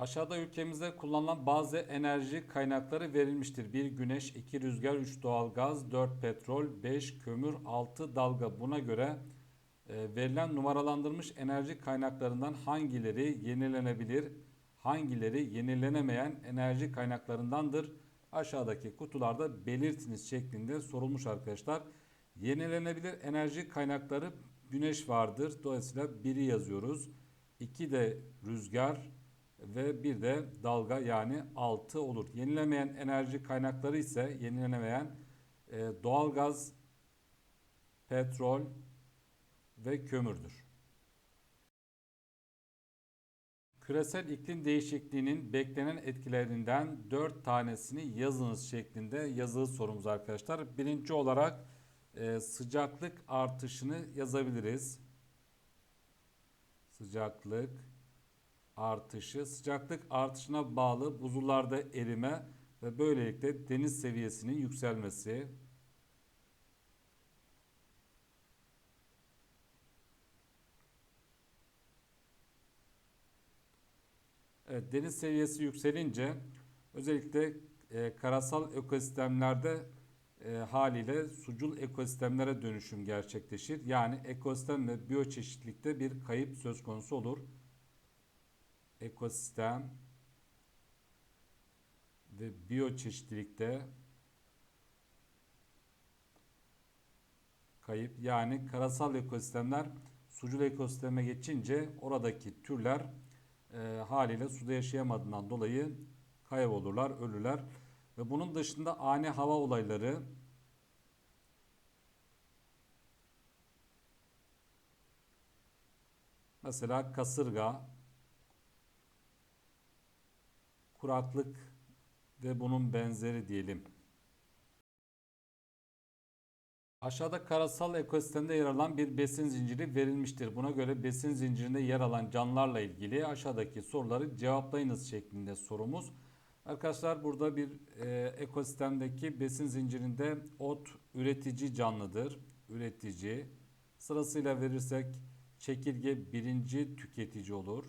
Aşağıda ülkemizde kullanılan bazı enerji kaynakları verilmiştir. 1 güneş, 2 rüzgar, 3 doğalgaz, 4 petrol, 5 kömür, 6 dalga. Buna göre e, verilen numaralandırılmış enerji kaynaklarından hangileri yenilenebilir, hangileri yenilenemeyen enerji kaynaklarındandır? Aşağıdaki kutularda belirtiniz şeklinde sorulmuş arkadaşlar. Yenilenebilir enerji kaynakları güneş vardır. Dolayısıyla biri yazıyoruz. 2 de rüzgar ve bir de dalga yani 6 olur. Yenilemeyen enerji kaynakları ise yenilenemeyen e, doğalgaz, petrol ve kömürdür. Küresel iklim değişikliğinin beklenen etkilerinden 4 tanesini yazınız şeklinde yazılı sorumuz arkadaşlar. Birinci olarak e, sıcaklık artışını yazabiliriz. Sıcaklık artışı, sıcaklık artışına bağlı buzullarda erime ve böylelikle deniz seviyesinin yükselmesi. Evet, deniz seviyesi yükselince özellikle e, karasal ekosistemlerde e, haliyle sucul ekosistemlere dönüşüm gerçekleşir. Yani ekosistem ve biyoçeşitlilikte bir kayıp söz konusu olur. Ekosistem ve biyoçeşitlilikte kayıp yani karasal ekosistemler sucul ekosisteme geçince oradaki türler e, haliyle suda yaşayamadığından dolayı kaybolurlar, ölürler. Ve bunun dışında ani hava olayları mesela kasırga, kuraklık ve bunun benzeri diyelim. Aşağıda karasal ekosistemde yer alan bir besin zinciri verilmiştir. Buna göre besin zincirinde yer alan canlılarla ilgili aşağıdaki soruları cevaplayınız şeklinde sorumuz. Arkadaşlar burada bir e, ekosistemdeki besin zincirinde ot üretici canlıdır. Üretici. Sırasıyla verirsek çekirge birinci tüketici olur.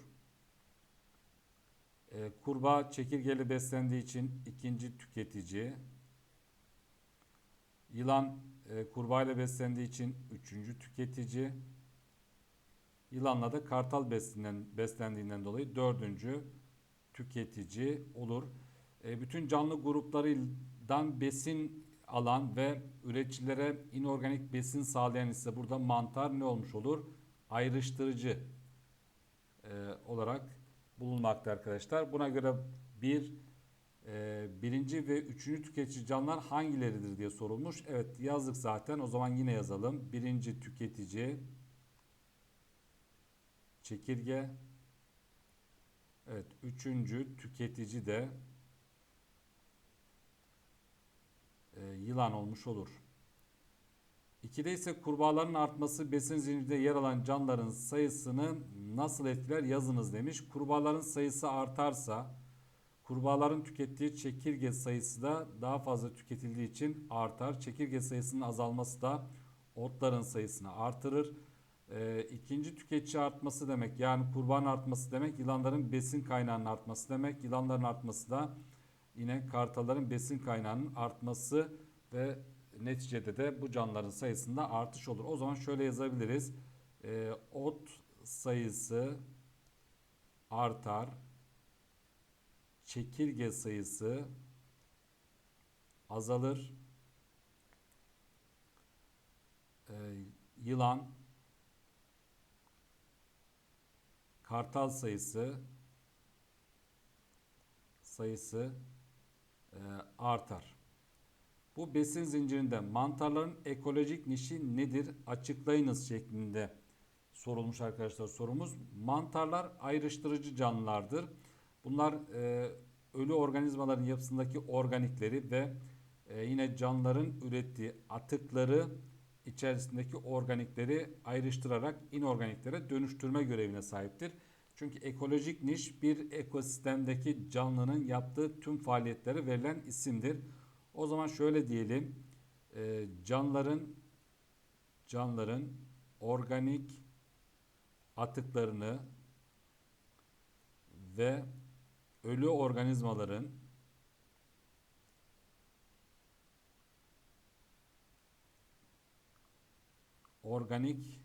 E, kurbağa çekirgeli beslendiği için ikinci tüketici. Yılan e, kurbağa ile beslendiği için üçüncü tüketici. Yılanla da kartal beslenen, beslendiğinden dolayı dördüncü tüketici olur. E, bütün canlı gruplarından besin alan ve üreticilere inorganik besin sağlayan ise burada mantar ne olmuş olur? Ayrıştırıcı e, olarak bulunmakta arkadaşlar. Buna göre bir e, birinci ve üçüncü tüketici canlılar hangileridir diye sorulmuş. Evet yazdık zaten. O zaman yine yazalım. Birinci tüketici çekirge. Evet üçüncü tüketici de e, yılan olmuş olur. İkide ise kurbağaların artması besin zincirinde yer alan canlıların sayısını nasıl etkiler yazınız demiş. Kurbağaların sayısı artarsa kurbağaların tükettiği çekirge sayısı da daha fazla tüketildiği için artar. Çekirge sayısının azalması da otların sayısını artırır. E, ikinci tüketici artması demek yani kurban artması demek yılanların besin kaynağının artması demek. Yılanların artması da yine kartalların besin kaynağının artması ve neticede de bu canlıların sayısında artış olur. O zaman şöyle yazabiliriz. E, ot sayısı artar. Çekirge sayısı azalır. E, yılan kartal sayısı sayısı e, artar. Bu besin zincirinde mantarların ekolojik nişi nedir? Açıklayınız şeklinde sorulmuş arkadaşlar sorumuz. Mantarlar ayrıştırıcı canlılardır. Bunlar e, ölü organizmaların yapısındaki organikleri ve e, yine canlıların ürettiği atıkları içerisindeki organikleri ayrıştırarak inorganiklere dönüştürme görevine sahiptir. Çünkü ekolojik niş bir ekosistemdeki canlının yaptığı tüm faaliyetlere verilen isimdir. O zaman şöyle diyelim. E, canlıların canlıların organik atıklarını ve ölü organizmaların organik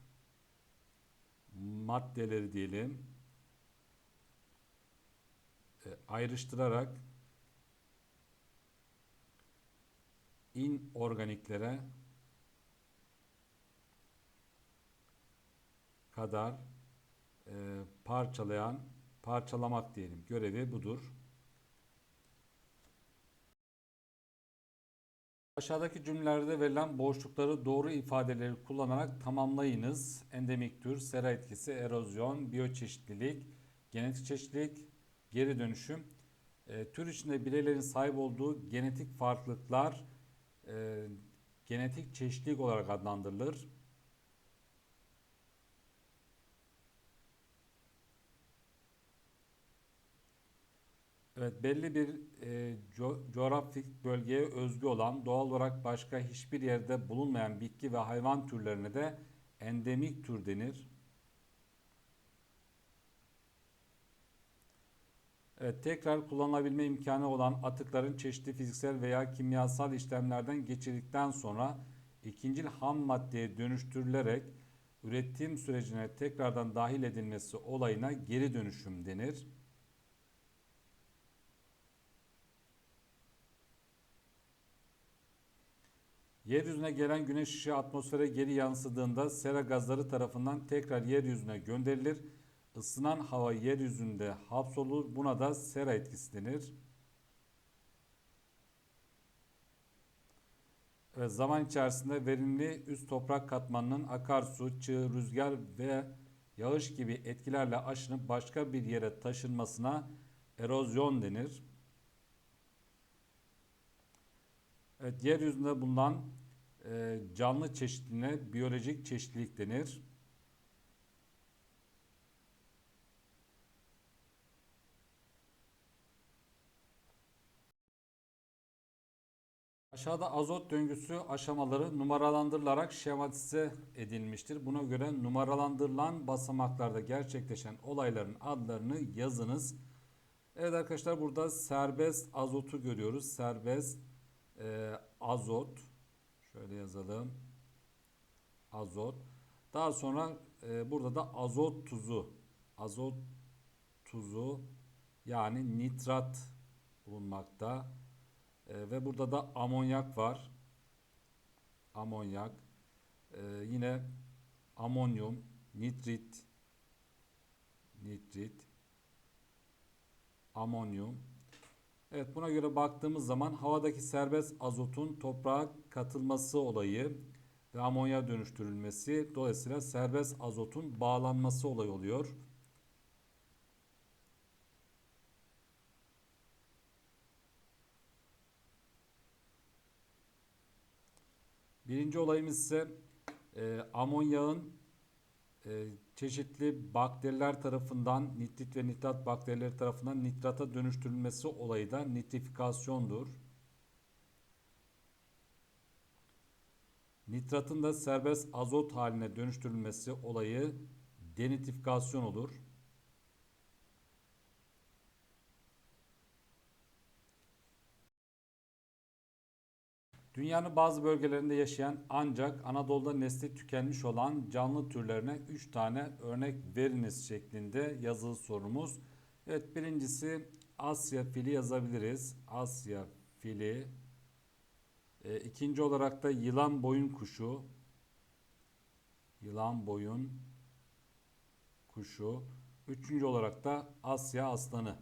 maddeleri diyelim e, ayrıştırarak inorganiklere kadar e, parçalayan, parçalamak diyelim. Görevi budur. Aşağıdaki cümlelerde verilen boşlukları doğru ifadeleri kullanarak tamamlayınız. Endemik tür, sera etkisi, erozyon, biyoçeşitlilik, genetik çeşitlilik, geri dönüşüm. E, tür içinde bireylerin sahip olduğu genetik farklılıklar e, genetik çeşitlilik olarak adlandırılır. Evet, belli bir e, co- coğrafik bölgeye özgü olan, doğal olarak başka hiçbir yerde bulunmayan bitki ve hayvan türlerine de endemik tür denir. Tekrar kullanılabilme imkanı olan atıkların çeşitli fiziksel veya kimyasal işlemlerden geçirdikten sonra ikincil ham maddeye dönüştürülerek üretim sürecine tekrardan dahil edilmesi olayına geri dönüşüm denir. Yeryüzüne gelen güneş ışığı atmosfere geri yansıdığında sera gazları tarafından tekrar yeryüzüne gönderilir. Isınan hava yeryüzünde hapsolur. Buna da sera etkisi denir. Evet, zaman içerisinde verimli üst toprak katmanının akarsu, çığ, rüzgar ve yağış gibi etkilerle aşınıp başka bir yere taşınmasına erozyon denir. Evet, yeryüzünde bulunan e, canlı çeşitliliğine biyolojik çeşitlilik denir. Aşağıda azot döngüsü aşamaları numaralandırılarak şematize edilmiştir. Buna göre numaralandırılan basamaklarda gerçekleşen olayların adlarını yazınız. Evet arkadaşlar burada serbest azotu görüyoruz. Serbest e, azot şöyle yazalım azot daha sonra e, burada da azot tuzu azot tuzu yani nitrat bulunmakta E, ve burada da amonyak var. Amonyak. E, yine amonyum nitrit nitrit amonyum. Evet buna göre baktığımız zaman havadaki serbest azotun toprağa katılması olayı ve amonya dönüştürülmesi dolayısıyla serbest azotun bağlanması olayı oluyor. Birinci olayımız ise e, amonyağın e, çeşitli bakteriler tarafından nitrit ve nitrat bakterileri tarafından nitrata dönüştürülmesi olayı da nitrifikasyondur. Nitratın da serbest azot haline dönüştürülmesi olayı denitrifikasyon olur. Dünyanın bazı bölgelerinde yaşayan ancak Anadolu'da nesli tükenmiş olan canlı türlerine 3 tane örnek veriniz şeklinde yazılı sorumuz. Evet birincisi Asya fili yazabiliriz. Asya fili. E, ikinci olarak da yılan boyun kuşu. Yılan boyun kuşu. Üçüncü olarak da Asya aslanı.